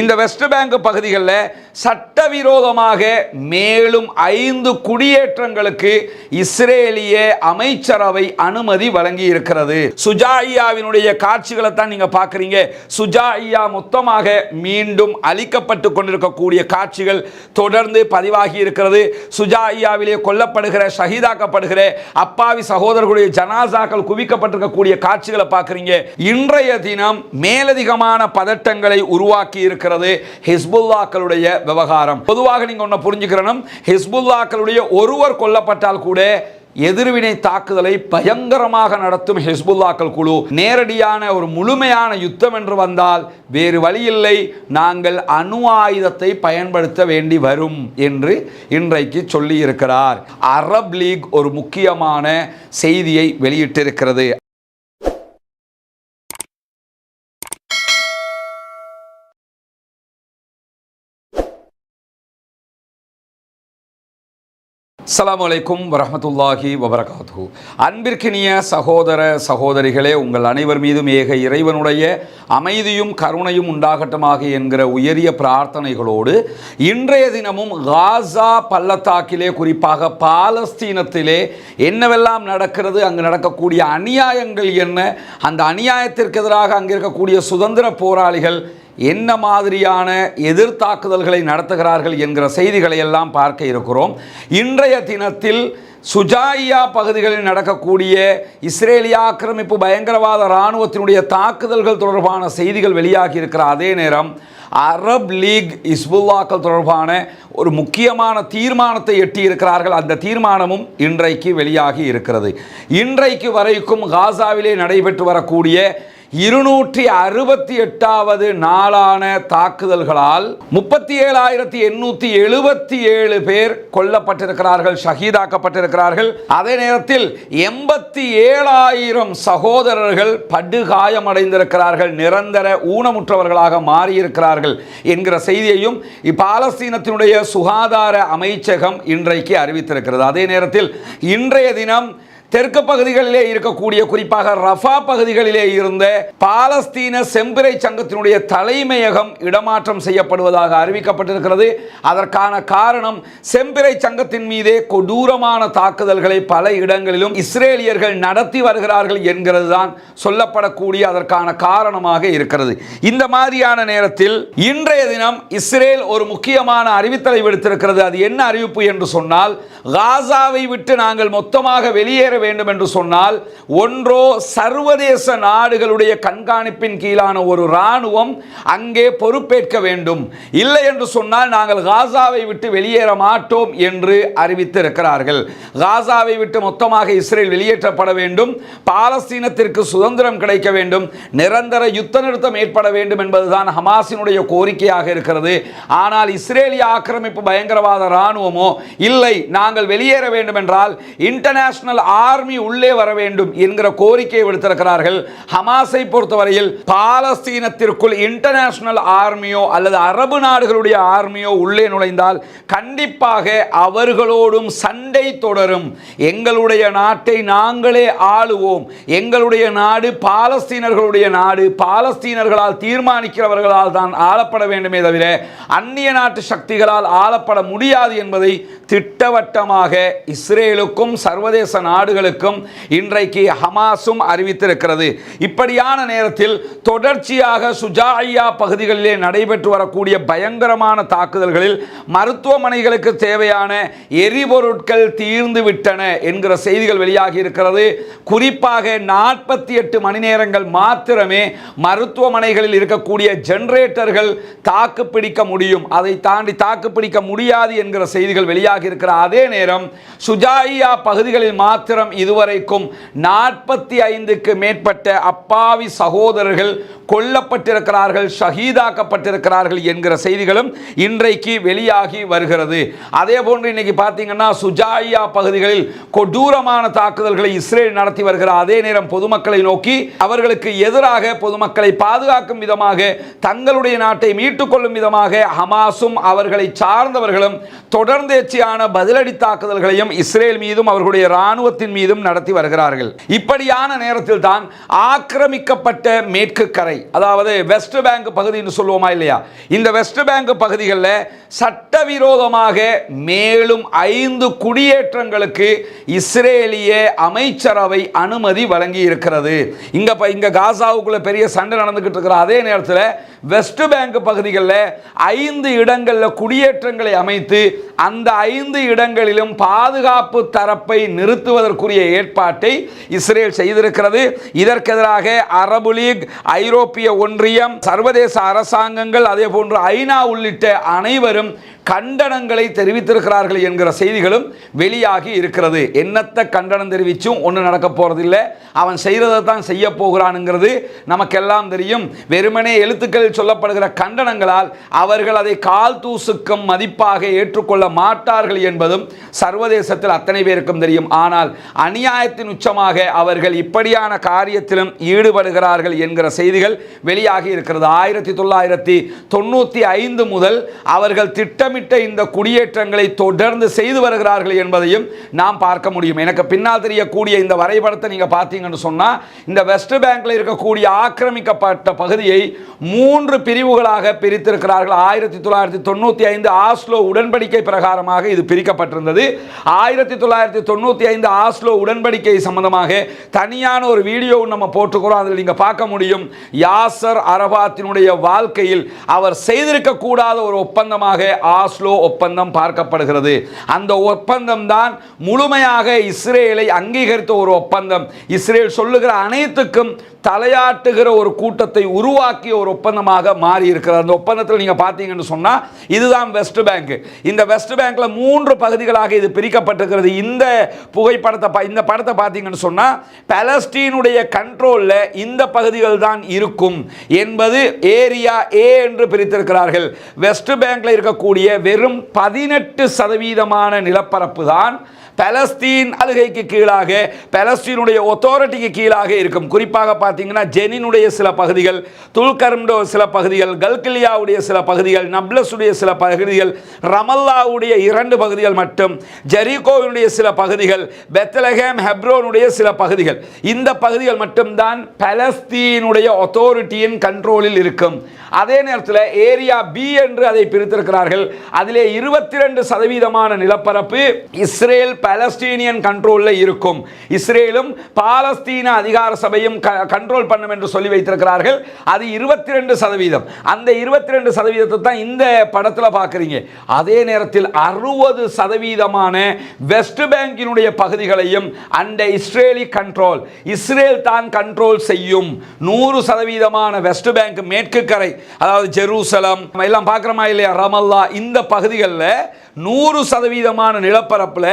இந்த west bank பகுதிகளில் சட்டவிரோதமாக மேலும் ஐந்து குடியேற்றங்களுக்கு இஸ்ரேலிய அமைச்சரவை அனுமதி வழங்கி இருக்கிறது சுஜாயியாவினுடைய காட்சிகளை தான் நீங்க பார்க்குறீங்க. சுஜாயியா மொத்தமாக மீண்டும் அழிக்கப்பட்டு கொண்டிருக்கக்கூடிய காட்சிகள் தொடர்ந்து பதிவாகி இருக்கிறது. சுஜாயியாவிலே கொல்லப்படுகிற ஷஹீதாக்கப்படுகிற அப்பாவி சகோதரர்களுடைய ஜனாசாக்கள் குவிக்கப்பட்டிருக்கக்கூடிய காட்சிகளை பார்க்குறீங்க. இன்றைய தினம் மேலதிகமான பதட்டங்களை உருவாக்கி இருக்கிறது ஹிஸ்புல்லாக்களுடைய விவகாரம். பொதுவாக நீங்க ஒன்று புரிஞ்சுக்கிறனும் ஹிஸ்புல்லாக்களுடைய ஒருவர் கொல்லப்பட்டால் கூட எதிர்வினை தாக்குதலை பயங்கரமாக நடத்தும் ஹிஸ்புல்லாக்கள் குழு நேரடியான ஒரு முழுமையான யுத்தம் என்று வந்தால் வேறு வழியில்லை நாங்கள் அணு ஆயுதத்தை பயன்படுத்த வேண்டி வரும் என்று இன்றைக்கு சொல்லி இருக்கிறார் அரப் லீக் ஒரு முக்கியமான செய்தியை வெளியிட்டிருக்கிறது. அஸ்லாம் வலைக்கும் வரமத்துல்லாஹி வபரகாத்து அன்பிற்கினிய சகோதர சகோதரிகளே உங்கள் அனைவர் மீதும் ஏக இறைவனுடைய அமைதியும் கருணையும் உண்டாகட்டமாக என்கிற உயரிய பிரார்த்தனைகளோடு இன்றைய தினமும் காசா பள்ளத்தாக்கிலே குறிப்பாக பாலஸ்தீனத்திலே என்னவெல்லாம் நடக்கிறது அங்கு நடக்கக்கூடிய அநியாயங்கள் என்ன அந்த அநியாயத்திற்கு எதிராக அங்கே இருக்கக்கூடிய சுதந்திர போராளிகள் என்ன மாதிரியான எதிர்த்தாக்குதல்களை நடத்துகிறார்கள் என்கிற செய்திகளை எல்லாம் பார்க்க இருக்கிறோம். இன்றைய தினத்தில் சுஜாயியா பகுதிகளில் நடக்கக்கூடிய இஸ்ரேலிய ஆக்கிரமிப்பு பயங்கரவாத இராணுவத்தினுடைய தாக்குதல்கள் தொடர்பான செய்திகள் வெளியாகி இருக்கிற அதே நேரம் அரப் லீக் இஸ்புல்லாக்கள் தொடர்பான ஒரு முக்கியமான தீர்மானத்தை எட்டியிருக்கிறார்கள் அந்த தீர்மானமும் இன்றைக்கு வெளியாகி இருக்கிறது. இன்றைக்கு வரைக்கும் காசாவிலே நடைபெற்று வரக்கூடிய இருநூற்றி அறுபத்தி எட்டாவது நாளான தாக்குதல்களால் முப்பத்தி ஏழாயிரத்தி எண்ணூற்றி எழுபத்தி ஏழு பேர் கொல்லப்பட்டிருக்கிறார்கள் ஷஹீதாக்கப்பட்டிருக்கிறார்கள். அதே நேரத்தில் எண்பத்தி ஏழாயிரம் சகோதரர்கள் படுகாயமடைந்திருக்கிறார்கள் நிரந்தர ஊனமுற்றவர்களாக மாறியிருக்கிறார்கள் என்கிற செய்தியையும் இப்பாலஸ்தீனத்தினுடைய சுகாதார அமைச்சகம் இன்றைக்கு அறிவித்திருக்கிறது. அதே நேரத்தில் இன்றைய தினம் தெற்கு பகுதிகளிலே இருக்கக்கூடிய குறிப்பாக ரஃபா பகுதிகளிலே இருந்த பாலஸ்தீன செம்பிறை சங்கத்தினுடைய தலைமையகம் இடமாற்றம் செய்யப்படுவதாக அறிவிக்கப்பட்டிருக்கிறது. அதற்கான காரணம் செம்பிறை சங்கத்தின் மீதே கொடூரமான தாக்குதல்களை பல இடங்களிலும் இஸ்ரேலியர்கள் நடத்தி வருகிறார்கள் என்கிறது தான் சொல்லப்படக்கூடிய அதற்கான காரணமாக இருக்கிறது. இந்த மாதிரியான நேரத்தில் இன்றைய தினம் இஸ்ரேல் ஒரு முக்கியமான அறிவித்தலை விடுத்திருக்கிறது. அது என்ன அறிவிப்பு என்று சொன்னால் காசாவை விட்டு நாங்கள் மொத்தமாக வெளியேற வேண்டும் என்று சொன்னால் ஒன்றோ சர்வதேச நாடுகளுடைய கண்காணிப்பின் கீழான ஒரு இராணுவம் அங்கே பொறுப்பேற்க வேண்டும். இல்லை என்று சொன்னால் நாங்கள் காசாவை விட்டு வெளியேற மாட்டோம் என்று அறிவித்திருக்கிறார்கள். காசாவை விட்டு மொத்தமாக இஸ்ரேல் வெளியேற்றப்பட வேண்டும். பாலஸ்தீனத்திற்கு சுதந்திரம் கிடைக்க வேண்டும். நிரந்தர யுத்த நிறுத்தம் ஏற்பட வேண்டும் என்பதுதான் ஹமாஸினுடைய கோரிக்கையாக இருக்கிறது. ஆனால் இஸ்ரேலிய ஆக்கிரமிப்பு பயங்கரவாத இராணுவமோ இல்லை. நாங்கள் வெளியேற வேண்டும் என்றால் இன்டர்நேஷனல் ஆர் ஆர்மி உள்ளே வர வேண்டும் என்கிற கோரிக்கையை விடுத்திருக்கிறார்கள். ஹமாஸை பொறுத்தவரையில் பாலஸ்தீனத்திற்குள் இன்டர்நேஷனல் ஆர்மியோ அல்லது அரபு நாடுகளுடைய ஆர்மியோ உள்ளே நுழைந்தால் கண்டிப்பாக அவர்களோடும் சண்டை தொடரும். எங்களுடைய நாட்டை நாங்களே ஆளுவோம். எங்களுடைய நாடு பாலஸ்தீனர்களுடைய நாடு. பாலஸ்தீனர்களால் தீர்மானிக்கிறவர்களால் தான் ஆளப்பட வேண்டுமே தவிர அந்நிய நாட்டு சக்திகளால் ஆளப்பட முடியாது என்பதை திட்டவட்டமாக இஸ்ரேலுக்கும் சர்வதேச நாடுகளுக்கும் இன்றைக்கு ஹமாஸும் அறிவித்திருக்கிறது. இப்படியான நேரத்தில் தொடர்ச்சியாக சுஜாயா பகுதிகளிலே நடைபெற்று வரக்கூடிய பயங்கரமான தாக்குதல்களில் மருத்துவமனைகளுக்கு தேவையான எரிபொருட்கள் தீர்ந்து விட்டன என்கிற செய்திகள் வெளியாகி இருக்கிறது. குறிப்பாக நாற்பத்தி எட்டு மணி நேரங்கள் மாத்திரமே மருத்துவமனைகளில் இருக்கக்கூடிய ஜெனரேட்டர்கள் தாக்கு பிடிக்க முடியும். அதை தாண்டி தாக்கு பிடிக்க முடியாது என்கிற செய்திகள் வெளியாகி இருக்கிற அதே நேரம் சுஜாயியா பகுதிகளில் மாத்திரம் இதுவரைக்கும் நாற்பத்தி ஐந்துக்கு மேற்பட்ட அப்பாவி சகோதரர்கள் கொல்லப்பட்டிருக்கிறார்கள் ஷஹீதாக்கப்பட்டிருக்கிறார்கள் என்கிற செய்திகளும் இன்றைக்கு வெளியாகி வருகிறது. அதே போன்று இன்னைக்கு பார்த்தீங்கன்னா சுஜாயியா பகுதிகளில் கொடூரமான தாக்குதல்களை இஸ்ரேல் நடத்தி வருகிற அதே நேரம் பொதுமக்களை நோக்கி அவர்களுக்கு எதிராக பொதுமக்களை பாதுகாக்கும் விதமாக தங்களுடைய நாட்டை மீட்டுக் கொள்ளும் விதமாக ஹமாஸும் அவர்களை சார்ந்தவர்களும் தொடர்ந்தேர்ச்சியான பதிலடி தாக்குதல்களையும் இஸ்ரேல் மீதும் அவர்களுடைய இராணுவத்தின் மீதும் நடத்தி வருகிறார்கள். இப்படியான நேரத்தில் தான் ஆக்கிரமிக்கப்பட்ட மேற்கு கரை அதாவது வெஸ்ட் பேங்க் பகுதின்னு சொல்லுவோமா இல்லையா? இந்த வெஸ்ட் பேங்க் பகுதிகளில் சட்டவிரோதமாக மேலும் ஐந்து குடியேற்றங்களுக்கு இஸ்ரேலிய அமைச்சரவை அனுமதி வழங்கி இருக்கிறது இங்க இப்ப இங்க காசாவுக்குள்ள பெரிய சண்டை நடந்துகிட்டு இருக்கிற அதே நேரத்தில் வெஸ்ட் பேங்க் பகுதிகளில் ஐந்து இடங்களில் குடியேற்றங்களை அமைத்து அந்த ஐந்து இடங்களிலும் பாதுகாப்பு தரப்பை நிறுத்துவதற்குரிய ஏற்பாட்டை இஸ்ரேல் செய்திருக்கிறது. இதற்கெதிராக அரபு லீக் ஐரோப்பிய ஒன்றியம் சர்வதேச அரசாங்கங்கள் அதே போன்று ஐநா உள்ளிட்ட அனைவரும் கண்டனங்களை தெரிவித்திருக்கிறார்கள் என்கிற செய்திகளும் வெளியாகி இருக்கிறது. என்னத்த கண்டனம் தெரிவிச்சும் ஒன்றும் நடக்க போறதில்லை. அவன் செய்கிறதை தான் செய்ய போகிறானுங்கிறது நமக்கெல்லாம் தெரியும். வெறுமனே எழுத்துக்களில் சொல்லப்படுகிற கண்டனங்களால் அவர்கள் அதை கால் தூசுக்கும் மதிப்பாக ஏற்றுக்கொள்ள மாட்டார் மாட்டார்கள் என்பதும் சர்வதேசத்தில் அத்தனை பேருக்கும் தெரியும். ஆனால் அநியாயத்தின் உச்சமாக அவர்கள் இப்படியான காரியத்திலும் ஈடுபடுகிறார்கள் என்கிற செய்திகள் வெளியாகி இருக்கிறது. ஆயிரத்தி தொள்ளாயிரத்தி தொண்ணூற்றி ஐந்து முதல் அவர்கள் திட்டமிட்ட இந்த குடியேற்றங்களை தொடர்ந்து செய்து வருகிறார்கள் என்பதையும் நாம் பார்க்க முடியும். எனக்கு பின்னால் தெரியக்கூடிய இந்த வரைபடத்தை நீங்கள் பார்த்தீங்கன்னு சொன்னால் இந்த வெஸ்ட் பேங்கில் இருக்கக்கூடிய ஆக்கிரமிக்கப்பட்ட பகுதியை மூன்று பிரிவுகளாக பிரித்திருக்கிறார்கள். ஆயிரத்தி தொள்ளாயிரத்தி தொண்ணூற்றி ஐந்து ஆஸ்லோ உடன்படிக்கை பிரகாரமாக இது பிரிக்கப்பட்டிருந்தது. ஆயிரத்தி தொள்ளாயிரத்தி தொண்ணூற்றி ஐந்து ஆஸ்லோ உடன்படிக்கை சம்பந்தமாக தனியான ஒரு வீடியோவும் நம்ம போட்டுக்கிறோம் அதில் நீங்கள் பார்க்க முடியும். யாசர் அரபாத்தினுடைய வாழ்க்கையில் அவர் செய்திருக்கக்கூடாத ஒரு ஒப்பந்தமாக ஆஸ்லோ ஒப்பந்தம் பார்க்கப்படுகிறது. அந்த ஒப்பந்தம் தான் முழுமையாக இஸ்ரேலை அங்கீகரித்த ஒரு ஒப்பந்தம். இஸ்ரேல் சொல்லுகிற அனைத்துக்கும் தலையாட்டுகிற ஒரு கூட்டத்தை உருவாக்கிய ஒரு ஒப்பந்தமாக மாறி இருக்கிறது அந்த ஒப்பந்தத்தில் நீங்கள் பார்த்தீங்கன்னு சொன்னால் இதுதான் வெஸ்ட் பேங்க். இந்த வெஸ்ட் பேங்க்ல மூன்று பகுதிகளாக இது பிரிக்கப்பட்டிருக்கிறது. இந்த புகைப்படத்தை பா- இந்த படத்தை பார்த்தீங்கன்னு சொன்னால் பலஸ்டீனுடைய கண்ட்ரோலில் இந்த பகுதிகள் தான் இருக்கும் என்பது ஏரியா ஏ என்று பிரித்திருக்கிறார்கள். வெஸ்ட் பேங்கில் இருக்கக்கூடிய வெறும் பதினெட்டு சதவீதமான நிலப்பரப்பு தான் பலஸ்தீன் ஆளுகைக்கு கீழாக பலஸ்தீனுடைய ஒத்தாரிட்டிக்கு கீழாக இருக்கும். குறிப்பாக பார்த்தீங்கன்னா ஜெனினுடைய சில பகுதிகள் துல்கர்ம்டோ சில பகுதிகள் கல்கிலியாவுடைய சில பகுதிகள் நப்லஸுடைய சில பகுதிகள் ரமல்லாவுடைய இரண்டு பகுதிகள் மட்டும் ஜெரிகோவினுடைய சில பகுதிகள் பெத்லஹேம் ஹெப்ரோனுடைய சில பகுதிகள். இந்த பகுதிகள் மட்டும்தான் பலஸ்தீனுடைய ஒத்தாரிட்டியின் கண்ட்ரோலில் இருக்கும். அதே நேரத்தில் ஏரியா பி என்று அதை பிரித்திருக்கிறார்கள். அதிலே இருபத்தி ரெண்டு சதவீதமான நிலப்பரப்பு இஸ்ரேல் பலஸ்தீனியன் கண்ட்ரோலில் இருக்கும். இஸ்ரேலும் பாலஸ்தீன அதிகார சபையும் கண்ட்ரோல் பண்ணும் என்று சொல்லி வைத்திருக்கிறார்கள். அது இருபத்தி ரெண்டு சதவீதம். அந்த இருபத்தி ரெண்டு சதவீதத்தை தான் இந்த படத்தில் பார்க்குறீங்க. அதே நேரத்தில் அறுபது சதவீதமான வெஸ்ட் பேங்கினுடைய பகுதிகளையும் அந்த இஸ்ரேலி கண்ட்ரோல் இஸ்ரேல் தான் கண்ட்ரோல் செய்யும். நூறு சதவீதமான வெஸ்ட் பேங்க் மேற்கு கரை அதாவது ஜெருசலம் எல்லாம் பார்க்குறோமா இல்லையா? ரமல்லா இந்த பகுதிகளில் நூறு சதவீதமான நிலப்பரப்பில்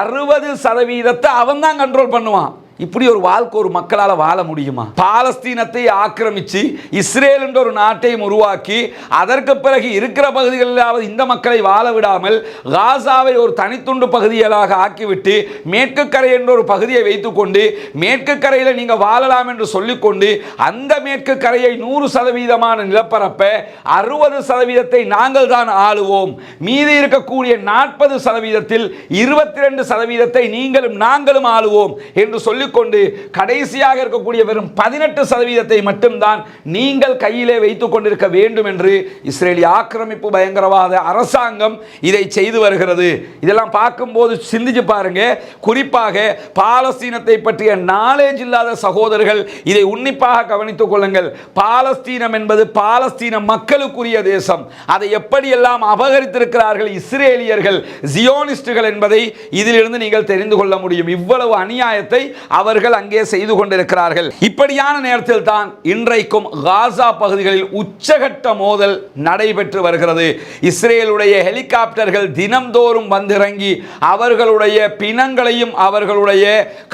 அறுபது சதவீதத்தை அவன் தான் கண்ட்ரோல் பண்ணுவான். இப்படி ஒரு வாழ்க்கை ஒரு மக்களால் வாழ முடியுமா? பாலஸ்தீனத்தை ஆக்கிரமித்து இஸ்ரேல் என்ற ஒரு நாட்டையும் உருவாக்கி அதற்கு பிறகு இருக்கிற பகுதிகளிலாவது இந்த மக்களை வாழ விடாமல் காசாவை ஒரு தனித்துண்டு பகுதிகளாக ஆக்கிவிட்டு மேற்கு கரை என்ற ஒரு பகுதியை வைத்துக்கொண்டு மேற்கு கரையில் நீங்கள் வாழலாம் என்று சொல்லிக்கொண்டு அந்த மேற்கு கரையை நூறு சதவீதமான நிலப்பரப்பை அறுபது சதவீதத்தை நாங்கள் தான் ஆளுவோம். மீதி இருக்கக்கூடிய நாற்பது சதவீதத்தில் இருபத்தி ரெண்டு சதவீதத்தை நீங்களும் நாங்களும் ஆளுவோம் என்று சொல்லி சொல்லிக்கொண்டு கடைசியாக இருக்கக்கூடிய வெறும் பதினெட்டு சதவீதத்தை மட்டும்தான் நீங்கள் கையிலே வைத்துக் கொண்டிருக்க வேண்டும் என்று இஸ்ரேலிய ஆக்கிரமிப்பு பயங்கரவாத அரசாங்கம் இதை செய்து வருகிறது. இதெல்லாம் பார்க்கும்போது சிந்திச்சு பாருங்க. குறிப்பாக பாலஸ்தீனத்தை பற்றிய நாலேஜ் இல்லாத சகோதரர்கள் இதை உன்னிப்பாக கவனித்துக் கொள்ளுங்கள். பாலஸ்தீனம் என்பது பாலஸ்தீன மக்களுக்குரிய தேசம். அதை எப்படியெல்லாம் அபகரித்திருக்கிறார்கள் இஸ்ரேலியர்கள் ஜியோனிஸ்டுகள் என்பதை இதிலிருந்து நீங்கள் தெரிந்து கொள்ள முடியும். இவ்வளவு அநியாயத்தை அவர்கள் அங்கே செய்து கொண்டிருக்கிறார்கள். இப்படியான நேரத்தில் தான் இன்றைக்கும் காசா பகுதிகளில் உச்சகட்ட மோதல் நடைபெற்று வருகிறது. இஸ்ரேலுடைய ஹெலிகாப்டர்கள் தினம்தோறும் வந்திறங்கி அவர்களுடைய பிணங்களையும் அவர்களுடைய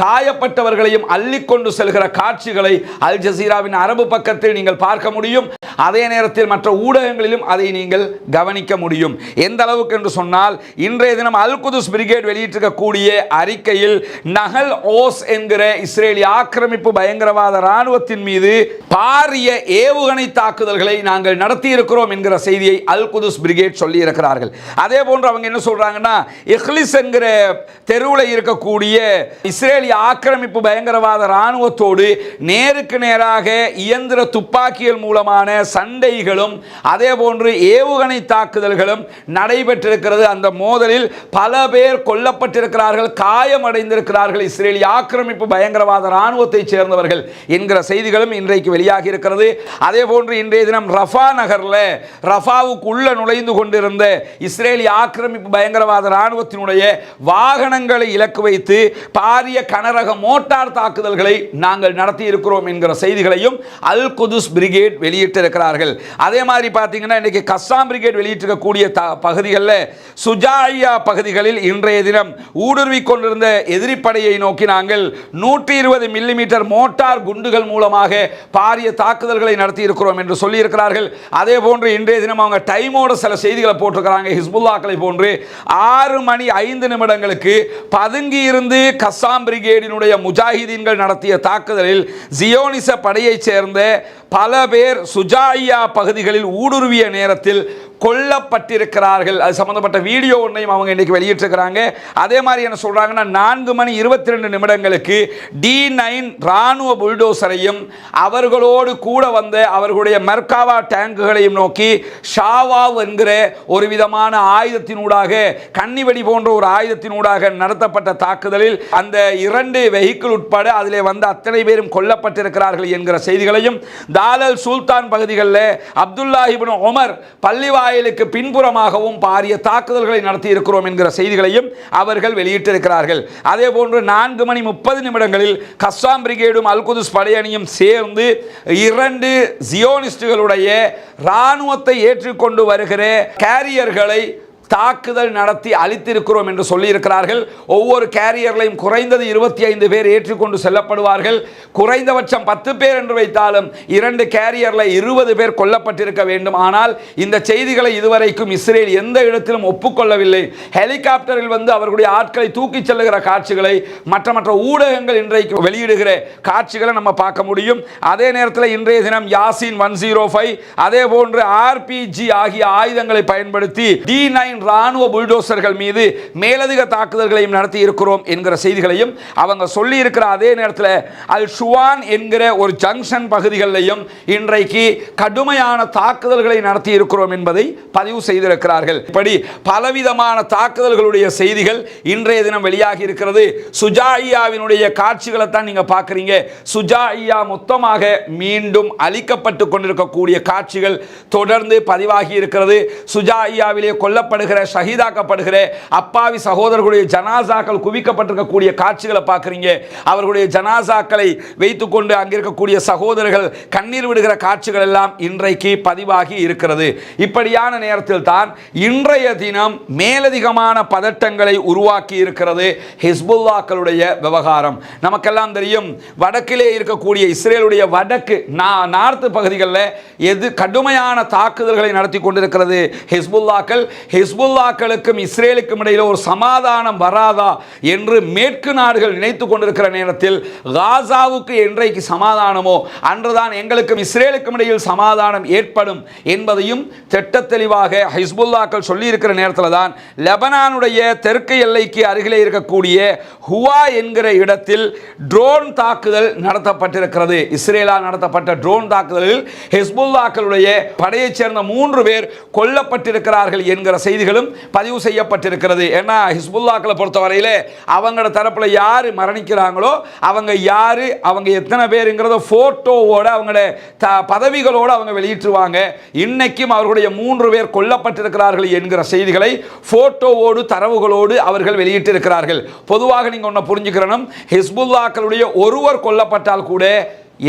காயப்பட்டவர்களையும் அள்ளிக்கொண்டு செல்கிற காட்சிகளை அல் ஜசீராவின் அரபு பக்கத்தில் நீங்கள் பார்க்க முடியும். அதே நேரத்தில் மற்ற ஊடகங்களிலும் அதை நீங்கள் கவனிக்க முடியும். எந்த அளவுக்கு என்று சொன்னால் இன்றைய தினம் அல் குதுஸ் பிரிகேட் வெளியிட்டிருக்கக்கூடிய அறிக்கையில் நகல் ஓஸ் என்கிற இஸ்ரேலி இஸ்ரேலிய ஆக்கிரமிப்பு பயங்கரவாத இராணுவத்தின் மீது பாரிய ஏவுகணை தாக்குதல்களை நாங்கள் நடத்தி இருக்கிறோம் என்கிற செய்தியை அல் குதுஸ் பிரிகேட் சொல்லியிருக்கிறார்கள். அதே போன்று அவங்க என்ன சொல்றாங்கன்னா இஹ்லிஸ் என்கிற தெருவில் இருக்கக்கூடிய இஸ்ரேலிய ஆக்கிரமிப்பு பயங்கரவாத இராணுவத்தோடு நேருக்கு நேராக இயந்திர துப்பாக்கிகள் மூலமான சண்டைகளும் அதே போன்று ஏவுகணை தாக்குதல்களும் நடைபெற்றிருக்கிறது. அந்த மோதலில் பல பேர் கொல்லப்பட்டிருக்கிறார்கள் காயமடைந்திருக்கிறார்கள். இஸ்ரேலிய ஆக்கிரமிப்பு பயங்கரவாத இராணுவத்தைச் சேர்ந்தவர்கள் என்கிற செய்திகளும் இன்றைக்கு வெளியாகி இருக்கிறது. அதே போன்று இன்றைய தினம் ரஃபா நகரில் ரஃபாவுக்கு உள்ள நுழைந்து கொண்டிருந்த இஸ்ரேலிய ஆக்கிரமிப்பு பயங்கரவாத இராணுவத்தினுடைய வாகனங்களை இலக்கு வைத்து பாரிய கனரக மோட்டார் தாக்குதல்களை நாங்கள் நடத்தி இருக்கிறோம் என்கிற செய்திகளையும் அல் குதுஸ் பிரிகேட் இருக்கிறார்கள். அதே மாதிரி பார்த்தீங்கன்னா இன்றைக்கி கஸ்ஸாம் பிரிகேட் வெளியிட்டிருக்கக்கூடிய த பகுதிகளில் சுஜாயா பகுதிகளில் இன்றைய தினம் ஊடுருவி கொண்டிருந்த எதிரிப்படையை நோக்கி நாங்கள் நூற்றி இருபது மில்லிமீட்டர் மோட்டார் குண்டுகள் மூலமாக பாரிய தாக்குதல்களை நடத்தியிருக்கிறோம் என்று சொல்லியிருக்கிறார்கள். அதே போன்று இன்றைய தினம் அவங்க டைமோட சில செய்திகளை போட்டிருக்கிறாங்க. ஹிஸ்புல்லாக்களை போன்று ஆறு மணி ஐந்து நிமிடங்களுக்கு பதுங்கி இருந்து கஸ்ஸாம் பிரிகேடினுடைய முஜாஹிதீன்கள் நடத்திய தாக்குதலில் ஜியோனிச படையைச் சேர்ந்த பல பேர் சுஜா சுஜாயியா பகுதிகளில் ஊடுருவிய நேரத்தில் கொல்லப்பட்டிருக்கிறார்கள். அது சம்பந்தப்பட்ட வீடியோ ஒன்றையும் அவங்க இன்னைக்கு வெளியிட்டிருக்கிறாங்க. அதே மாதிரி என்ன சொல்கிறாங்கன்னா நான்கு மணி இருபத்தி ரெண்டு நிமிடங்களுக்கு டி நைன் ராணுவ புல்டோசரையும் அவர்களோடு கூட வந்த அவர்களுடைய மெர்காவா டேங்குகளையும் நோக்கி ஷாவாவ் என்கிற ஒரு விதமான ஆயுதத்தினூடாக கன்னிவெடி போன்ற ஒரு ஆயுதத்தினூடாக நடத்தப்பட்ட தாக்குதலில் அந்த இரண்டு வெஹிக்கிள் உட்பட அதில் வந்த அத்தனை பேரும் கொல்லப்பட்டிருக்கிறார்கள் என்கிற செய்திகளையும் தாலல் சுல்தான் பகுதிகளில் அப்துல்லாஹிபின் பள்ளிவாய் இஸ்ராயலுக்கு பின்புறமாகவும் பாரிய தாக்குதல்களை நடத்தி இருக்கிறோம் என்கிற செய்திகளையும் அவர்கள் வெளியிட்டிருக்கிறார்கள். அதே போன்று நான்கு மணி முப்பது நிமிடங்களில் கஸ்ஸாம் பிரிகேடும் அல்குதுஸ் படையணியும் சேர்ந்து இரண்டு ஜியோனிஸ்டுகளுடைய இராணுவத்தை ஏற்றுக்கொண்டு வருகிற கேரியர்களை தாக்குதல் நடத்தி அழித்திருக்கிறோம் என்று சொல்லியிருக்கிறார்கள். ஒவ்வொரு கேரியர்களையும் குறைந்தது இருபத்தி ஐந்து பேர் ஏற்றுக்கொண்டு செல்லப்படுவார்கள். குறைந்தபட்சம் பத்து பேர் என்று வைத்தாலும் இரண்டு கேரியரில் இருபது பேர் கொல்லப்பட்டிருக்க வேண்டும். ஆனால் இந்த செய்திகளை இதுவரைக்கும் இஸ்ரேல் எந்த இடத்திலும் ஒப்புக்கொள்ளவில்லை. ஹெலிகாப்டரில் வந்து அவர்களுடைய ஆட்களை தூக்கிச் செல்லுகிற காட்சிகளை மற்ற மற்ற ஊடகங்கள் இன்றைக்கு வெளியிடுகிற காட்சிகளை நம்ம பார்க்க முடியும். அதே நேரத்தில் இன்றைய தினம் யாசின் ஒன் ஜீரோ ஃபைவ் அதே போன்று ஆர்பிஜி ஆகிய ஆயுதங்களை பயன்படுத்தி டி நைன் ராணுவ புல்டோசர்கள் மீது மேலதிக தாக்குதல்களையும் நடத்தி இருக்கிறோம் என்கிற செய்திகளையும் அவங்க சொல்லி இருக்கிற அதே நேரத்தில் அல் ஷுவான் என்கிற ஒரு ஜங்ஷன் பகுதிகளிலையும் இன்றைக்கு கடுமையான தாக்குதல்களை நடத்தி இருக்கிறோம் என்பதை பதிவு செய்திருக்கிறார்கள். இப்படி பலவிதமான தாக்குதல்களுடைய செய்திகள் இன்றைய தினம் வெளியாகி இருக்கிறது. சுஜாயியாவினுடைய காட்சிகளை தான் நீங்க பார்க்குறீங்க. சுஜாயியா மொத்தமாக மீண்டும் அழிக்கப்பட்டு கொண்டிருக்கக்கூடிய காட்சிகள் தொடர்ந்து பதிவாகி இருக்கிறது. சுஜாயியாவிலே கொல்லப்படுகிற ஷஹீதாக்கப்படுகிற அப்பாவி சகோதரர்களுடைய ஜனாசாக்கள் குவிக்கப்பட்டிருக்கக்கூடிய காட்சிகளை பார்க்குறீங்க. அவர்களுடைய ஜனாசாக்களை வைத்துக்கொண்டு அங்கே இருக்கக்கூடிய சகோதரர்கள் கண்ணீர் விடுகிற காட்சிகள் எல்லாம் இன்றைக்கு பதிவாகி இருக்கிறது. இப்படியான நேரத்தில் தான் இன்றைய தினம் மேலதிகமான பதட்டங்களை உருவாக்கி இருக்கிறது ஹிஸ்புல்லாக்களுடைய விவகாரம். நமக்கெல்லாம் தெரியும் வடக்கிலே இருக்கக்கூடிய இஸ்ரேலுடைய வடக்கு நா- நார்த்து பகுதிகளில் எது கடுமையான தாக்குதல்களை நடத்தி கொண்டிருக்கிறது ஹிஸ்புல்லாக்கள். ஹிஸ்புல்லாக்களுக்கும் இஸ்ரேலுக்கும் இடையில் ஒரு சமாதானம் வராதா என்று மேற்கு நாடுகள் நினைத்து கொண்டிருக்கிற நேரத்தில் காசாவுக்கு என்றைக்கு சமாதானமோ அன்றுதான் எங்களுக்கும் இஸ்ரேலுக்கும் இடையில் சமாதானம் ஏற்படும் என்பதையும் திட்ட தெளிவாக ஹிஸ்புல்லாக்கள் சொல்லியிருக்கிற நேரத்தில் தான் லெபனானுடைய தெற்கு எல்லைக்கு அருகிலே இருக்கக்கூடிய ஹுவா என்கிற இடத்தில் ட்ரோன் தாக்குதல் நடத்தப்பட்டிருக்கிறது. இஸ்ரேலால் நடத்தப்பட்ட ட்ரோன் தாக்குதலில் ஹிஸ்புல்லாக்களுடைய படையைச் சேர்ந்த மூன்று பேர் கொல்லப்பட்டிருக்கிறார்கள் என்கிற செய்திகள் செய்திகளும் பதிவு செய்யப்பட்டிருக்கிறது. ஏன்னா ஹிஸ்புல்லாக்களை பொறுத்தவரையிலே அவங்களோட தரப்புல யார் மரணிக்கிறாங்களோ அவங்க யார் அவங்க எத்தனை பேருங்கிறத ஃபோட்டோவோட அவங்களோட த பதவிகளோடு அவங்க வெளியிட்டுருவாங்க. இன்னைக்கும் அவர்களுடைய மூன்று பேர் கொல்லப்பட்டிருக்கிறார்கள் என்கிற செய்திகளை ஃபோட்டோவோடு தரவுகளோடு அவர்கள் வெளியிட்டிருக்கிறார்கள். பொதுவாக நீங்கள் ஒன்று புரிஞ்சுக்கிறணும் ஹிஸ்புல்லாக்களுடைய ஒருவர் கொல்லப்பட்டால் கூட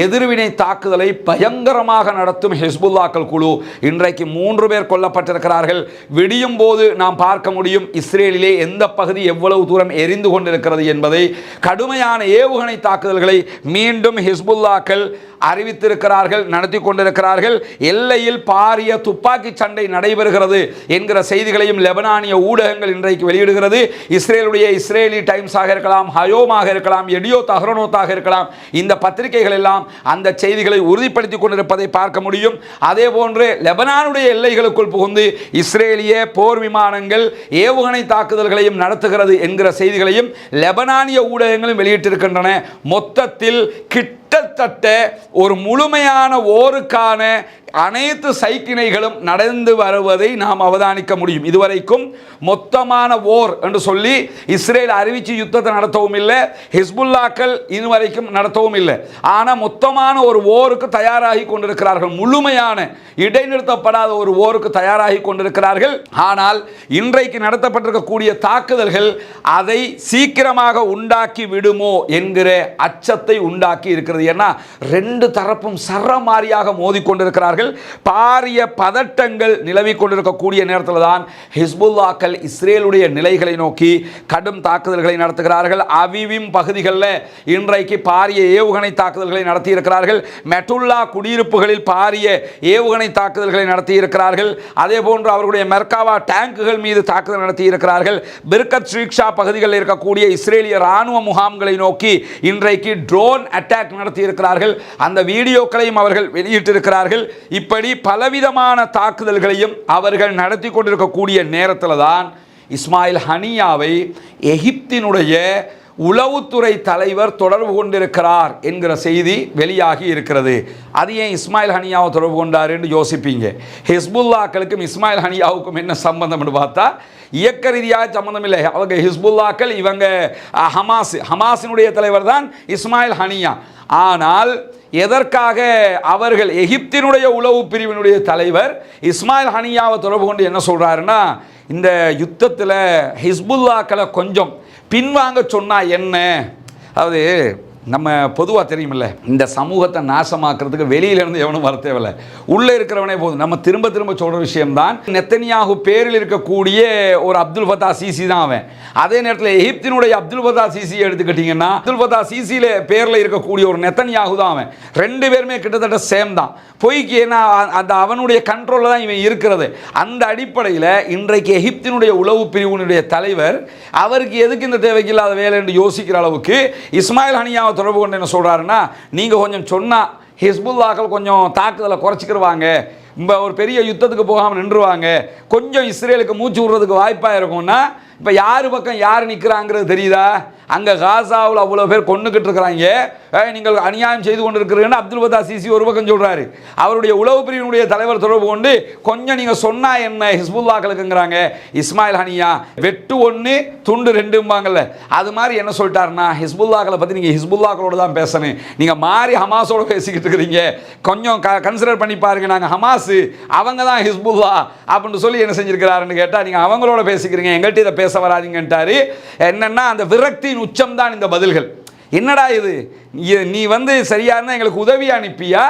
எதிர்வினை தாக்குதலை பயங்கரமாக நடத்தும் ஹிஸ்புல்லாக்கள் குழு இன்றைக்கு மூன்று பேர் கொல்லப்பட்டிருக்கிறார்கள். விடியும் போது நாம் பார்க்க முடியும் இஸ்ரேலிலே எந்த பகுதி எவ்வளவு தூரம் எரிந்து கொண்டிருக்கிறது என்பதை. கடுமையான ஏவுகணை தாக்குதல்களை மீண்டும் ஹிஸ்புல்லாக்கள் அறிவித்திருக்கிறார்கள் நடத்தி கொண்டிருக்கிறார்கள். எல்லையில் பாரிய துப்பாக்கி சண்டை நடைபெறுகிறது என்கிற செய்திகளையும் லெபனானிய ஊடகங்கள் இன்றைக்கு வெளியிடுகிறது. இஸ்ரேலுடைய இஸ்ரேலி டைம்ஸாக இருக்கலாம் ஹயோமாக இருக்கலாம் எடியோ தஹ்ரனோத்தாக இருக்கலாம். இந்த பத்திரிகைகள் எல்லாம் அந்த செய்திகளை உறுதிப்படுத்தி கொண்டிருப்பதை பார்க்க முடியும். அதே போன்று லெபனானுடைய எல்லைகளுக்குள் புகுந்து இஸ்ரேலிய போர் விமானங்கள் ஏவுகணை தாக்குதல்களையும் நடத்துகிறது என்கிற செய்திகளையும் லெபனானிய ஊடகங்களும் வெளியிட்டிருக்கின்றன. மொத்தத்தில் கிட்டத்தட்ட ஒரு முழுமையான ஓருக்கான அனைத்து சைக்கிணைகளும் நடந்து வருவதை நாம் அவதானிக்க முடியும். இதுவரைக்கும் மொத்தமான ஓர் என்று சொல்லி இஸ்ரேல் அறிவிச்சு யுத்தத்தை நடத்தவும் இல்லை ஹிஸ்புல்லாக்கள் இதுவரைக்கும் நடத்தவும் இல்லை. ஆனால் மொத்தமான ஒரு ஓருக்கு தயாராகி கொண்டிருக்கிறார்கள். முழுமையான இடைநிறுத்தப்படாத ஒரு ஓருக்கு தயாராகி கொண்டிருக்கிறார்கள். ஆனால் இன்றைக்கு நடத்தப்பட்டிருக்கக்கூடிய தாக்குதல்கள் அதை சீக்கிரமாக உண்டாக்கி விடுமோ என்கிற அச்சத்தை உண்டாக்கி இருக்கிறது. இருக்கிறது. ஏன்னா ரெண்டு தரப்பும் சரமாரியாக மோதிக்கொண்டிருக்கிறார்கள். பாரிய பதட்டங்கள் நிலவிக் கொண்டிருக்கக்கூடிய நேரத்தில் தான் ஹிஸ்புல்லாக்கள் இஸ்ரேலுடைய நிலைகளை நோக்கி கடும் தாக்குதல்களை நடத்துகிறார்கள். அவிவிம் பகுதிகளில் இன்றைக்கு பாரிய ஏவுகணை தாக்குதல்களை நடத்தியிருக்கிறார்கள். மெட்டுல்லா குடியிருப்புகளில் பாரிய ஏவுகணை தாக்குதல்களை நடத்தியிருக்கிறார்கள். அதே போன்று அவர்களுடைய மெர்காவா டேங்குகள் மீது தாக்குதல் நடத்தியிருக்கிறார்கள். பிர்கத் ஸ்ரீக்ஷா பகுதிகளில் இருக்கக்கூடிய இஸ்ரேலிய ராணுவ முகாம்களை நோக்கி இன்றைக்கு ட்ரோன் அட்டாக் நடத்தி நடத்தியிருக்கிறார்கள் அந்த வீடியோக்களையும் அவர்கள் வெளியிட்டிருக்கிறார்கள். இப்படி பலவிதமான தாக்குதல்களையும் அவர்கள் நடத்தி கொண்டிருக்கக்கூடிய நேரத்தில் தான் இஸ்மாயில் ஹனியாவை எகிப்தினுடைய உளவுத்துறை தலைவர் தொடர்பு கொண்டிருக்கிறார் என்கிற செய்தி வெளியாகி இருக்கிறது. அது ஏன் இஸ்மாயில் ஹனியாவை தொடர்பு கொண்டார் என்று யோசிப்பீங்க. ஹிஸ்புல்லாக்களுக்கும் இஸ்மாயில் ஹனியாவுக்கும் என்ன சம்பந்தம்னு பார்த்தா இயக்க ரீதியாக சம்பந்தம் இல்லை. அவங்க ஹிஸ்புல்லாக்கள் இவங்க ஹமாஸ் ஹமாஸினுடைய தலைவர் தான் இஸ்மாயில் ஹனியா. ஆனால் எதற்காக அவர்கள் எகிப்தினுடைய உளவு பிரிவினுடைய தலைவர் இஸ்மாயில் ஹனியாவை தொடர்பு கொண்டு என்ன சொல்கிறாருன்னா இந்த யுத்தத்தில் ஹிஸ்புல்லாக்களை கொஞ்சம் பின்வாங்க சொன்னால் என்ன? அதாவது நம்ம பொதுவாக தெரியுமில்ல இந்த சமூகத்தை நாசமாக்குறதுக்கு வெளியிலேருந்து எவனும் வர தேவையில்ல. உள்ளே இருக்கிறவனே போதும். நம்ம திரும்ப திரும்ப சொல்கிற விஷயம்தான் நெத்தனியாகு பேரில் இருக்கக்கூடிய ஒரு அப்துல் ஃபத்தா சிசி தான் அவன். அதே நேரத்தில் எகிப்தினுடைய அப்துல் ஃபத்தா சிசி எடுத்துக்கிட்டிங்கன்னா அப்துல் ஃபத்தா சிசியில் பேரில் இருக்கக்கூடிய ஒரு நெத்தனியாகு தான் அவன். ரெண்டு பேருமே கிட்டத்தட்ட சேம் தான். பொய்க்கு ஏன்னா அந்த அவனுடைய கண்ட்ரோலில் தான் இவன் இருக்கிறது. அந்த அடிப்படையில் இன்றைக்கு எகிப்தினுடைய உளவு பிரிவினுடைய தலைவர் அவருக்கு எதுக்கு இந்த தேவைக்கில்லாத வேலை என்று யோசிக்கிற அளவுக்கு இஸ்மாயில் ஹனியாவை தொடர்பு கொண்டு என்ன சொல்கிறாருன்னா நீங்கள் கொஞ்சம் சொன்னால் ஹிஸ்புல்லாக்கள் கொஞ்சம் தாக்குதலை குறைச்சிக்கிருவாங்க. இப்போ ஒரு பெரிய யுத்தத்துக்கு போகாமல் நின்றுவாங்க. கொஞ்சம் இஸ்ரேலுக்கு மூச்சு விடுறதுக்கு வாய்ப்பாக இருக்கும்னா இப்போ யார் பக்கம் யார் நிற்கிறாங்கிறது தெரியுதா? அங்கே காசாவில் அவ்வளோ பேர் கொண்டுக்கிட்டு இருக்கிறாங்க. நீங்கள் அநியாயம் செய்து கொண்டு இருக்கிறீங்கன்னு அப்துல் பத்தா சிசி ஒரு பக்கம் சொல்கிறாரு அவருடைய உளவு பிரிவினுடைய தலைவர் தொடர்பு கொண்டு கொஞ்சம் நீங்கள் சொன்னால் என்ன ஹிஸ்புல்லாக்களுக்குங்கிறாங்க. இஸ்மாயில் ஹனியா வெட்டு ஒன்று துண்டு ரெண்டும்பாங்கல்ல. அது மாதிரி என்ன சொல்லிட்டாருன்னா ஹிஸ்புல்லாக்களை பற்றி நீங்கள் ஹிஸ்புல்லாக்களோடு தான் பேசணும். நீங்கள் மாறி ஹமாஸோட பேசிக்கிட்டு இருக்கிறீங்க. கொஞ்சம் க கன்சிடர் பண்ணி பாருங்க நாங்கள் ஹமாஸு அவங்க தான் ஹிஸ்புல்லா அப்படின்னு சொல்லி என்ன செஞ்சிருக்கிறாருன்னு கேட்டால் நீங்கள் அவங்களோட பேசிக்கிறீங்க. எங்கள்கிட்ட இதை பேச பேச வராதிங்கன்ட்டாரு என்னென்னா அந்த விரக்தியின் உச்சம் தான் இந்த பதில்கள். என்னடா இது? நீ- வந்து சரியா எங்களுக்கு உதவி அனுப்பியா?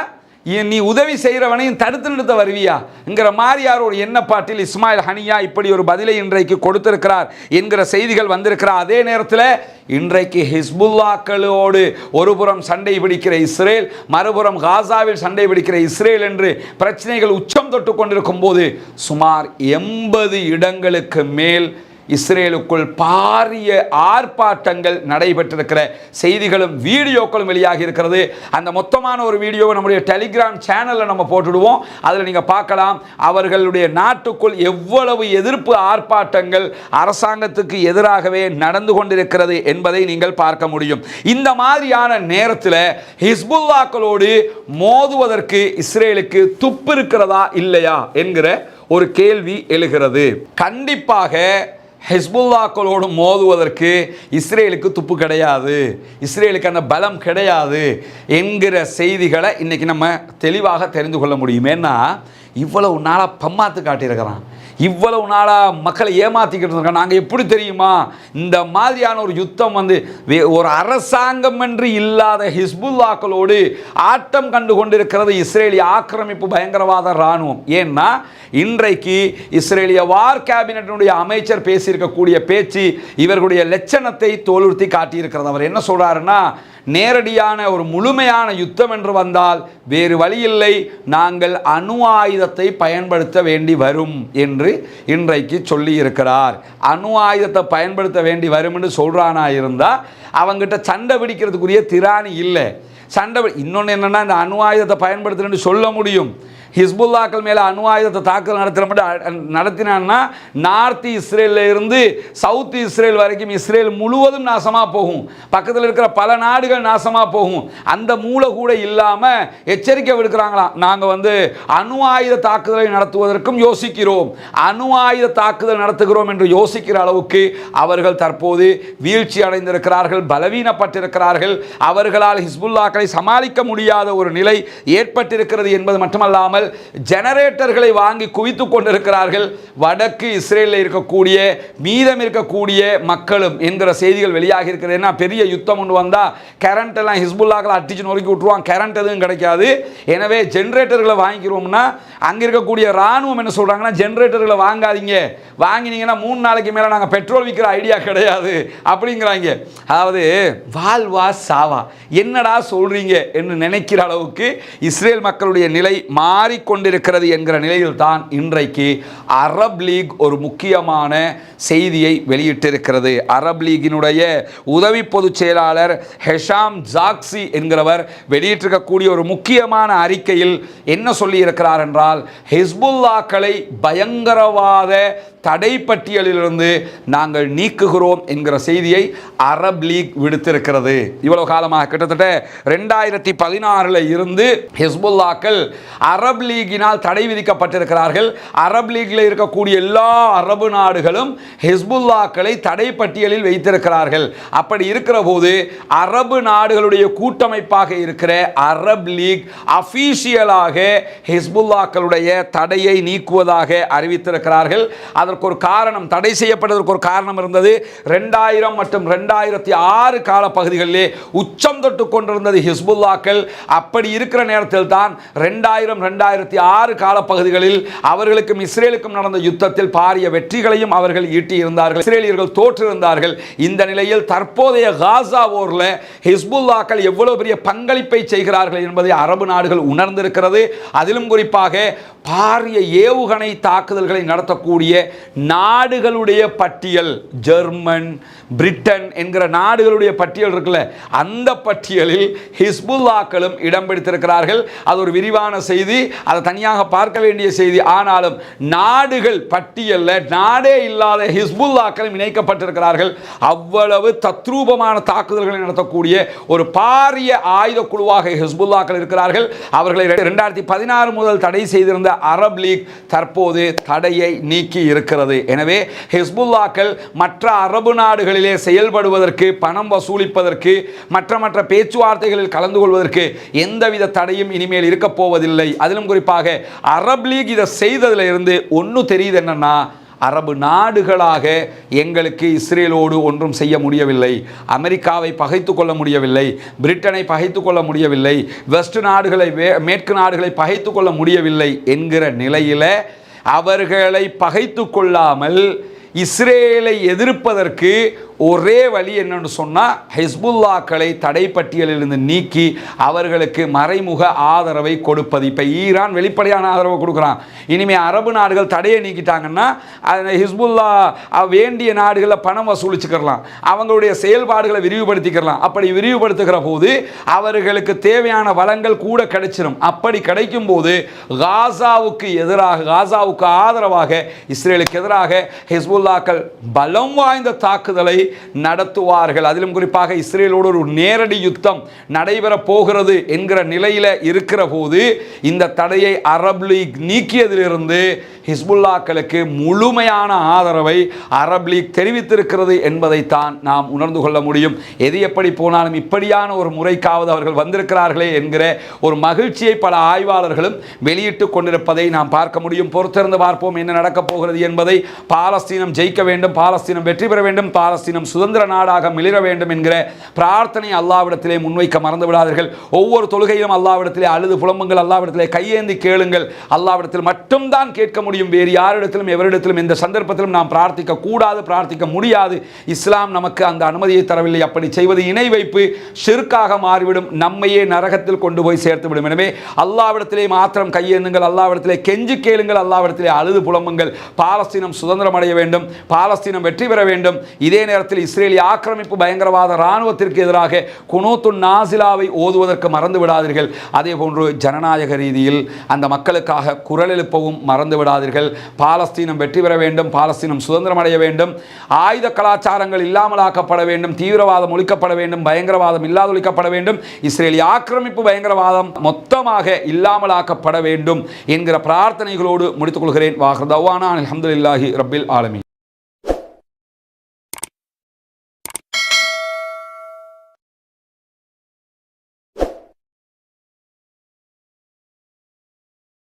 நீ உதவி செய்கிறவனையும் தடுத்து நிறுத்த வருவியாங்கிற மாதிரியார் ஒரு எண்ணப்பாட்டில் இஸ்மாயில் ஹனியா இப்படி ஒரு பதிலை இன்றைக்கு கொடுத்திருக்கிறார் என்கிற செய்திகள் வந்திருக்கிறார் அதே நேரத்தில் இன்றைக்கு ஹிஸ்புல்லாக்களோடு ஒருபுறம் சண்டை பிடிக்கிற இஸ்ரேல் மறுபுறம் காசாவில் சண்டை பிடிக்கிற இஸ்ரேல் என்று பிரச்சனைகள் உச்சம் தொட்டு கொண்டிருக்கும் போது சுமார் எண்பது இடங்களுக்கு மேல் இஸ்ரேலுக்குள் பாரிய ஆர்ப்பாட்டங்கள் நடைபெற்றிருக்கிற செய்திகளும் வீடியோக்களும் வெளியாகி இருக்கிறது. அந்த மொத்தமான ஒரு வீடியோவை நம்முடைய டெலிகிராம் சேனலில் நம்ம போட்டுடுவோம். அதில் நீங்கள் பார்க்கலாம். அவர்களுடைய நாட்டுக்குள் எவ்வளவு எதிர்ப்பு ஆர்ப்பாட்டங்கள் அரசாங்கத்துக்கு எதிராகவே நடந்து கொண்டிருக்கிறது என்பதை நீங்கள் பார்க்க முடியும். இந்த மாதிரியான நேரத்தில் ஹிஸ்புல்லாக்களோடு மோதுவதற்கு இஸ்ரேலுக்கு துப்பு இருக்கிறதா இல்லையா என்கிற ஒரு கேள்வி எழுகிறது. கண்டிப்பாக ஹெஸ்புல்லாக்களோடு மோதுவதற்கு இஸ்ரேலுக்கு துப்பு கிடையாது. இஸ்ரேலுக்கு அந்த பலம் கிடையாது என்கிற செய்திகளை இன்றைக்கி நம்ம தெளிவாக தெரிந்து கொள்ள முடியும். ஏன்னா இவ்வளவு நாளாக பம்மாத்து காட்டியிருக்கிறான். இவ்வளவு நாளாக மக்களை ஏமாத்திக்கிட்டு இருக்கோம் நாங்கள் எப்படி தெரியுமா? இந்த மாதிரியான ஒரு யுத்தம் வந்து வே- ஒரு அரசாங்கம் என்று இல்லாத ஹிஸ்புல்லாக்களோடு ஆட்டம் கண்டு கொண்டிருக்கிறது இஸ்ரேலிய ஆக்கிரமிப்பு பயங்கரவாத இராணுவம். ஏன்னா இன்றைக்கு இஸ்ரேலிய வார் கேபினட்டினுடைய அமைச்சர் பேசியிருக்கக்கூடிய பேச்சு இவர்களுடைய லட்சணத்தை தோலுறுத்தி காட்டியிருக்கிறது. அவர் என்ன சொல்கிறாருன்னா நேரடியான ஒரு முழுமையான யுத்தம் என்று வந்தால் வேறு வழியில்லை. நாங்கள் அணு ஆயுதத்தை பயன்படுத்த வேண்டி வரும் என்று இன்றைக்கு சொல்லி இருக்கிறார் அணு ஆயுதத்தை பயன்படுத்த வேண்டி வரும் என்று சொல்றானா இருந்தால் அவங்கிட்ட சண்டை பிடிக்கிறதுக்குரிய திராணி இல்லை. சண்டை இன்னொன்று என்னென்னா இந்த அணு ஆயுதத்தை பயன்படுத்துகிறேன்னு சொல்ல முடியும். ஹிஸ்புல்லாக்கள் மேலே அணு ஆயுதத்தை தாக்குதல் நடத்துகிற நடத்தினான்னா நார்த் இஸ்ரேலில் இருந்து சவுத் இஸ்ரேல் வரைக்கும் இஸ்ரேல் முழுவதும் நாசமாக போகும். பக்கத்தில் இருக்கிற பல நாடுகள் நாசமாக போகும். அந்த மூளை கூட இல்லாமல் எச்சரிக்கை விடுக்கிறாங்களாம். நாங்கள் வந்து அணு ஆயுத தாக்குதலை நடத்துவதற்கும் யோசிக்கிறோம். அணு ஆயுத தாக்குதல் நடத்துகிறோம் என்று யோசிக்கிற அளவுக்கு அவர்கள் தற்போது வீழ்ச்சி அடைந்திருக்கிறார்கள் பலவீனப்பட்டிருக்கிறார்கள். அவர்களால் ஹிஸ்புல்லாக்களை சமாளிக்க முடியாத ஒரு நிலை ஏற்பட்டிருக்கிறது என்பது மட்டுமல்லாமல் ஜெனரேட்டர்களை வாங்கி குவித்து கொண்டிருக்கிறார்கள். வடக்கு இஸ்ரேலில் இருக்கக்கூடிய மீதம் இருக்கக்கூடிய மக்களும் என்கிற செய்திகள் வெளியாகி இருக்கிறது. ஏன்னா பெரிய யுத்தம் ஒன்று வந்தால் கரண்ட் எல்லாம் ஹிஸ்புல்லாக்கள் அட்டிச்சு நொறுக்கி விட்டுருவான் கரண்ட் எதுவும் கிடைக்காது. எனவே ஜென்ரேட்டர்களை வாங்கிக்கிறோம்னா அங்கே இருக்கக்கூடிய ராணுவம் என்ன சொல்கிறாங்கன்னா ஜென்ரேட்டர்களை வாங்காதீங்க. வாங்கினீங்கன்னா மூணு நாளைக்கு மேலே நாங்கள் பெட்ரோல் விற்கிற ஐடியா கிடையாது. அப்படிங்கிறாங்க. அதாவது வாழ்வா சாவா. என்னடா சொல்றீங்க என்று நினைக்கிற அளவுக்கு இஸ்ரேல் மக்களுடைய நிலை மாறிக்கொண்டிருக்கிறது என்கிற நிலையில் தான் இன்றைக்கு அரப் லீக் ஒரு முக்கியமான செய்தியை வெளியிட்டிருக்கிறது. அரப் லீகினுடைய உதவி பொதுச் செயலாளர் ஹெஷாம் ஜாக்சி என்கிறவர் வெளியிட்டிருக்கக்கூடிய ஒரு முக்கியமான அறிக்கையில் என்ன சொல்லியிருக்கிறார் என்றால் ஹிஸ்புல்லாக்களை பயங்கரவாத தடை பட்டியலிலிருந்து நாங்கள் நீக்குகிறோம் என்கிற செய்தியை அரப் லீக் விடுத்திருக்கிறது. இவ்வளவு காலமாக கிட்டத்தட்ட ரெண்டாயிரத்தி பதினாறில் இருந்து ஹிஸ்புல்லாக்கள் அரப் லீகினால் தடை விதிக்கப்பட்டிருக்கிறார்கள். அரப் லீக்கில் இருக்கக்கூடிய எல்லா அரபு நாடுகளும் ஹிஸ்புல்லாக்களை தடை பட்டியலில் வைத்திருக்கிறார்கள். அப்படி இருக்கிற போது அரபு நாடுகளுடைய கூட்டமைப்பாக இருக்கிற அரப் லீக் அஃபீஷியலாக ஹிஸ்புல்லாக்களுடைய தடையை நீக்குவதாக அறிவித்திருக்கிறார்கள். அதற்கு ஒரு காரணம் தடை செய்யப்பட்டதற்கு ஒரு காரணம் இருந்தது. ரெண்டாயிரம் மற்றும் ரெண்டாயிரத்தி ஆறு கால பகுதிகளிலே உச்சம் தொட்டு கொண்டிருந்தது ஹிஸ்புல்லாக்கள். அப்படி இருக்கிற நேரத்தில் தான் ரெண்டாயிரம் ரெண்டாயிரத்தி ஆறு கால பகுதிகளில் அவர்களுக்கும் இஸ்ரேலுக்கும் நடந்த யுத்தத்தில் பாரிய வெற்றிகளையும் அவர்கள் ஈட்டியிருந்தார்கள். இஸ்ரேலியர்கள் தோற்றிருந்தார்கள். இந்த நிலையில் தற்போதைய காசா ஓரில் ஹிஸ்புல்லாக்கள் எவ்வளவு பெரிய பங்களிப்பை செய்கிறார்கள் என்பதை அரபு நாடுகள் உணர்ந்திருக்கிறது. அதிலும் குறிப்பாக பாரிய ஏவுகணை தாக்குதல்களை நடத்தக்கூடிய நாடுகளுடைய பட்டியல் ஜெர்மன் பிரிட்டன் என்கிற நாடுகளுடைய பட்டியல் இருக்குல்ல அந்த பட்டியலில் ஹிஸ்புல்லாக்களும் இடம் பிடித்திருக்கிறார்கள். அது ஒரு விரிவான செய்தி அதை தனியாக பார்க்க வேண்டிய செய்தி. ஆனாலும் நாடுகள் பட்டியலில் நாடே இல்லாத ஹிஸ்புல்லாக்களும் இணைக்கப்பட்டிருக்கிறார்கள். அவ்வளவு தத்ரூபமான தாக்குதல்களை நடத்தக்கூடிய ஒரு பாரிய ஆயுத குழுவாக ஹிஸ்புல்லாக்கள் இருக்கிறார்கள். அவர்களை ரெண்டாயிரத்தி பதினாறு முதல் தடை செய்திருந்த அரப் லீக் தற்போது தடையை நீக்கி இருக்கிறது. எனவே ஹிஸ்புல்லாக்கள் மற்ற அரபு நாடுகளிலே செயல்படுவதற்கு பணம் வசூலிப்பதற்கு மற்ற மற்ற பேச்சுவார்த்தைகளில் கலந்து கொள்வதற்கு எந்தவித தடையும் இனிமேல் இருக்க போவதில்லை. அதிலும் குறிப்பாக அரப் லீக் இதை செய்ததில் இருந்து ஒன்று தெரியுது என்னன்னா அரபு நாடுகளாக எங்களுக்கு இஸ்ரேலோடு ஒன்றும் செய்ய முடியவில்லை. அமெரிக்காவை பகைத்து கொள்ள முடியவில்லை. பிரிட்டனை பகைத்து கொள்ள முடியவில்லை. வெஸ்ட் நாடுகளை வே- மேற்கு நாடுகளை பகைத்து கொள்ள முடியவில்லை என்கிற நிலையில் அவர்களை பகைத்து கொள்ளாமல் இஸ்ரேலை எதிர்ப்பதற்கு ஒரே வழி என்னன்னு சொன்னால் ஹிஸ்புல்லாக்களை தடை பட்டியலிலிருந்து நீக்கி அவர்களுக்கு மறைமுக ஆதரவை கொடுப்பது. இப்போ ஈரான் வெளிப்படையான ஆதரவை கொடுக்குறான். இனிமேல் அரபு நாடுகள் தடையை நீக்கிட்டாங்கன்னா அது ஹிஸ்புல்லா வேண்டிய நாடுகளில் பணம் வசூலிச்சுக்கிறலாம். அவங்களுடைய செயல்பாடுகளை விரிவுபடுத்திக்கிறலாம். அப்படி விரிவுபடுத்துகிற போது அவர்களுக்கு தேவையான வளங்கள் கூட கிடைச்சிடும் அப்படி கிடைக்கும் போது காசாவுக்கு எதிராக காசாவுக்கு ஆதரவாக இஸ்ரேலுக்கு எதிராக ஹிஸ்புல்லாக்கள் பலம் வாய்ந்த தாக்குதலை நடத்துவார்கள். அதிலும் குறிப்பாக இஸ்ரேலோடு ஒரு நேரடி யுத்தம் நடைபெற போகிறது என்கிற நிலையில் இருக்கிற போது இந்த தடையை அரப் லீக் நீக்கியதிலிருந்து ஹிஸ்புல்லாக்களுக்கு முழுமையான ஆதரவை அரப் லீக் தெரிவித்திருக்கிறது என்பதைத்தான் நாம் உணர்ந்து கொள்ள முடியும். எது எப்படி போனாலும் இப்படியான ஒரு முறைக்காவது அவர்கள் வந்திருக்கிறார்களே என்கிற ஒரு மகிழ்ச்சியை பல ஆய்வாளர்களும் வெளியிட்டு கொண்டிருப்பதை நாம் பார்க்க முடியும். பொறுத்திருந்து பார்ப்போம் என்ன நடக்கப் போகிறது என்பதை. பாலஸ்தீனம் ஜெயிக்க வேண்டும் பாலஸ்தீனம் வெற்றி பெற வேண்டும் பாலஸ்தீனம் சுதந்திர நாடாக மிளிர வேண்டும் என்கிற பிரார்த்தனை அல்லாவிடத்திலே முன்வைக்க மறந்து விடாதீர்கள் ஒவ்வொரு தொழுகையிலும் அல்லாவிடத்திலே அழுது புலம்புங்கள் அல்லாவிடத்திலே கையேந்தி கேளுங்கள். அல்லாவிடத்தில் மட்டும்தான் கேட்க முடியும். வேறு யாரிடத்திலும் எவரிடத்திலும் எந்த சந்தர்ப்பத்திலும் நாம் பிரார்த்திக்க கூடாது பிரார்த்திக்க முடியாது. இஸ்லாம் நமக்கு அந்த அனுமதியை தரவில்லை. அப்படி செய்வது இணை வைப்பு ஷிர்காக மாறிவிடும். நம்மையே நரகத்தில் கொண்டு போய் சேர்த்துவிடும் எனவே அல்லாவிடத்திலே மாத்திரம் கையேந்துங்கள் அல்லாவிடத்திலே கெஞ்சு கேளுங்கள் அல்லாவிடத்திலே அழுது புலம்புங்கள். பாலஸ்தீனம் சுதந்திரம் அடைய வேண்டும் பாலஸ்தீனம் வெற்றி பெற வேண்டும். இதே நேரத்தில் இஸ்ரேலிய ஆக்கிரமிப்பு பயங்கரவாத இராணுவத்திற்கு எதிராக குனோத்து நாசிலாவை ஓதுவதற்கு மறந்து விடாதீர்கள் அதே போன்று ஜனநாயக ரீதியில் அந்த மக்களுக்காக குரல் எழுப்பவும் மறந்து விடாதீர்கள் பாலஸ்தீனம் வெற்றி பெற வேண்டும் பாலஸ்தீனம் சுதந்திரம் அடைய வேண்டும் ஆயுத கலாச்சாரங்கள் இல்லாமலாக்கப்பட வேண்டும் தீவிரவாதம் ஒழிக்கப்பட வேண்டும் பயங்கரவாதம் இல்லாதொழிக்கப்பட வேண்டும் இஸ்ரேலிய ஆக்கிரமிப்பு பயங்கரவாதம் மொத்தமாக இல்லாமலாக்கப்பட வேண்டும் என்கிற பிரார்த்தனைகளோடு முடித்துக் கொள்கிறேன். வாஹர் தவானா அலமதுல்லாஹி ரபில் ஆலமி